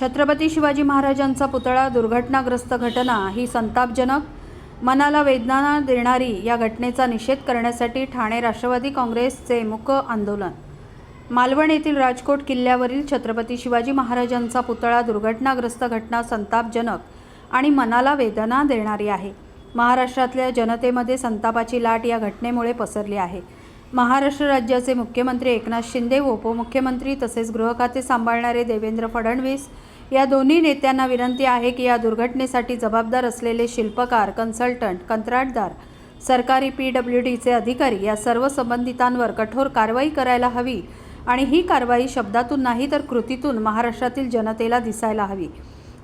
छत्रपती शिवाजी महाराजांचा पुतळा दुर्घटनाग्रस्त घटना ही संतापजनक मनाला वेदना देणारी या घटनेचा निषेध करण्यासाठी ठाणे राष्ट्रवादी काँग्रेसचे मुक आंदोलन. मालवण येथील राजकोट किल्ल्यावरील छत्रपती शिवाजी महाराजांचा पुतळा दुर्घटनाग्रस्त घटना संतापजनक आणि मनाला वेदना देणारी आहे. महाराष्ट्रातल्या जनतेमध्ये संतापाची लाट या घटनेमुळे पसरली आहे. महाराष्ट्र राज्याचे मुख्यमंत्री एकनाथ शिंदे व उपमुख्यमंत्री तसेच गृहखाते सांभाळणारे देवेंद्र फडणवीस या दोन्ही नेत्यांना विनंती आहे की या दुर्घटनेसाठी जबाबदार असलेले शिल्पकार कन्सल्टंट कंत्राटदार सरकारी पी डब्ल्यू डीचे अधिकारी या सर्व संबंधितांवर कठोर कारवाई करायला हवी आणि ही कारवाई शब्दातून नाही तर कृतीतून महाराष्ट्रातील जनतेला दिसायला हवी.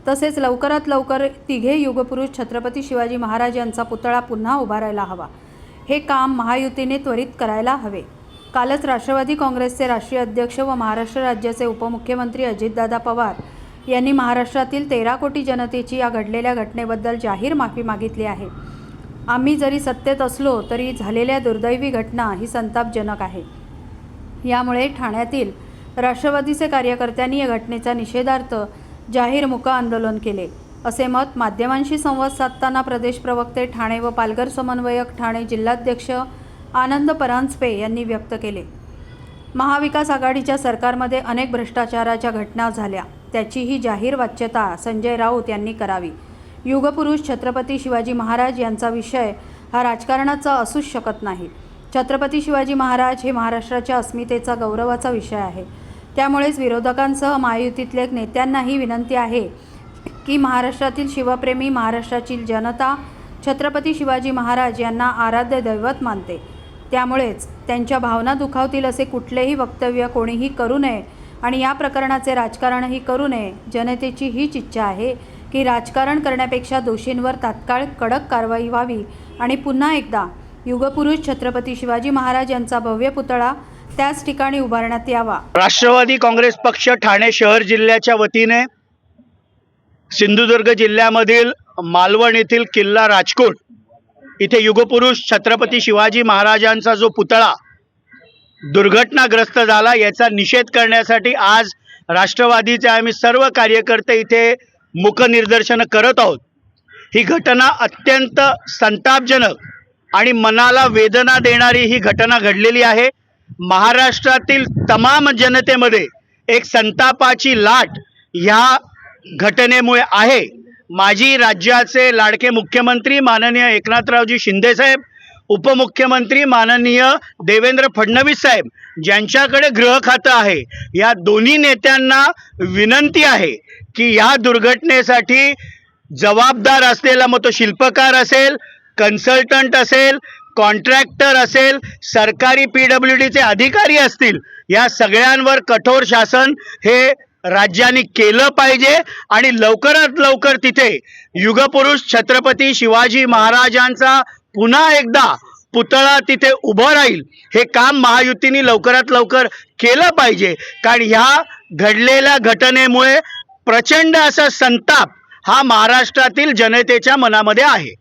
तसेच लवकरात लवकर तिघे युगपुरुष छत्रपती शिवाजी महाराज यांचा पुतळा पुन्हा उभारायला हवा. हे काम महायुतीने त्वरित करायला हवे. कालच राष्ट्रवादी काँग्रेसचे राष्ट्रीय अध्यक्ष व महाराष्ट्र राज्याचे उपमुख्यमंत्री अजितदादा पवार यांनी महाराष्ट्रातील तेरा कोटी जनतेची या घडलेल्या घटनेबद्दल जाहीर माफी मागितली आहे. आम्ही जरी सत्तेत असलो तरी झालेल्या दुर्दैवी घटना ही संतापजनक आहे. यामुळे ठाण्यातील राष्ट्रवादीचे कार्यकर्त्यांनी या घटनेचा निषेधार्थ जाहीर मुका आंदोलन केले. असे मत माध्यमांशी संवाद साधताना प्रदेश प्रवक्ते ठाणे व पालघर समन्वयक ठाणे जिल्हाध्यक्ष आनंद परांजपे यांनी व्यक्त केले. महाविकास आघाडीच्या सरकारमध्ये अनेक भ्रष्टाचाराच्या घटना झाल्या. त्याचीही जाहीर वाच्यता संजय राऊत यांनी करावी. युगपुरुष छत्रपती शिवाजी महाराज यांचा विषय हा राजकारणाचा असूच शकत नाही. छत्रपती शिवाजी महाराज हे महाराष्ट्राच्या अस्मितेचा गौरवाचा विषय आहे. त्यामुळेच विरोधकांसह महायुतीतल्या नेत्यांनाही विनंती आहे की महाराष्ट्रातील शिवप्रेमी महाराष्ट्राची जनता छत्रपती शिवाजी महाराज यांना आराध्य दैवत मानते. त्यामुळेच त्यांच्या भावना दुखावतील असे कुठलेही वक्तव्य कोणीही करू नये आणि या प्रकरणाचे राजकारणही करू नये. जनतेची हीच इच्छा आहे की राजकारण करण्यापेक्षा दोषींवर तात्काळ कडक कारवाई व्हावी आणि पुन्हा एकदा युगपुरुष छत्रपती शिवाजी महाराज यांचा भव्य पुतळा त्याच ठिकाणी उभारण्यात यावा. राष्ट्रवादी काँग्रेस पक्ष ठाणे शहर जिल्ह्याच्या वतीने सिंधुदुर्ग जिल्ह्यामधील मालवण येथील किल्ला राजकोट इथे युगपुरुष छत्रपती शिवाजी महाराजांचा जो पुतळा दुर्घटनाग्रस्त झाला याचा निषेध करण्यासाठी आज राष्ट्रवादीचे आम्ही सर्व कार्यकर्ते इथे मुखनिर्दर्शनं करत आहोत. ही घटना अत्यंत संतापजनक आणि मनाला वेदना देणारी ही घटना घडलेली आहे. महाराष्ट्रातील तमाम जनतेमध्ये एक संतापाची लाट ह्या घटनेमुळे आहे. माजी राज्याचे लाडके मुख्यमंत्री माननीय एकनाथरावजी शिंदेसाहेब उपमुख्यमंत्री माननीय देवेंद्र फडणवीस साहेब ज्यांच्याकडे गृह खातं आहे या दोन्ही नेत्यांना विनंती आहे की या दुर्घटनेसाठी जबाबदार असलेला मग तो शिल्पकार असेल कन्सल्टंट असेल कॉन्ट्रॅक्टर असेल सरकारी पी डब्ल्यू डीचे अधिकारी असतील या सगळ्यांवर कठोर शासन हे राज्याने केलं पाहिजे आणि लवकरात लवकर तिथे युगपुरुष छत्रपती शिवाजी महाराजांचा पुन्हा एकदा पुतळा तिथे उभं राहील. हे काम महायुतीने लवकरात लवकर केलं पाहिजे. कारण ह्या घडलेल्या घटनेमुळे प्रचंड असा संताप हा महाराष्ट्रातील जनतेच्या मनामध्ये आहे.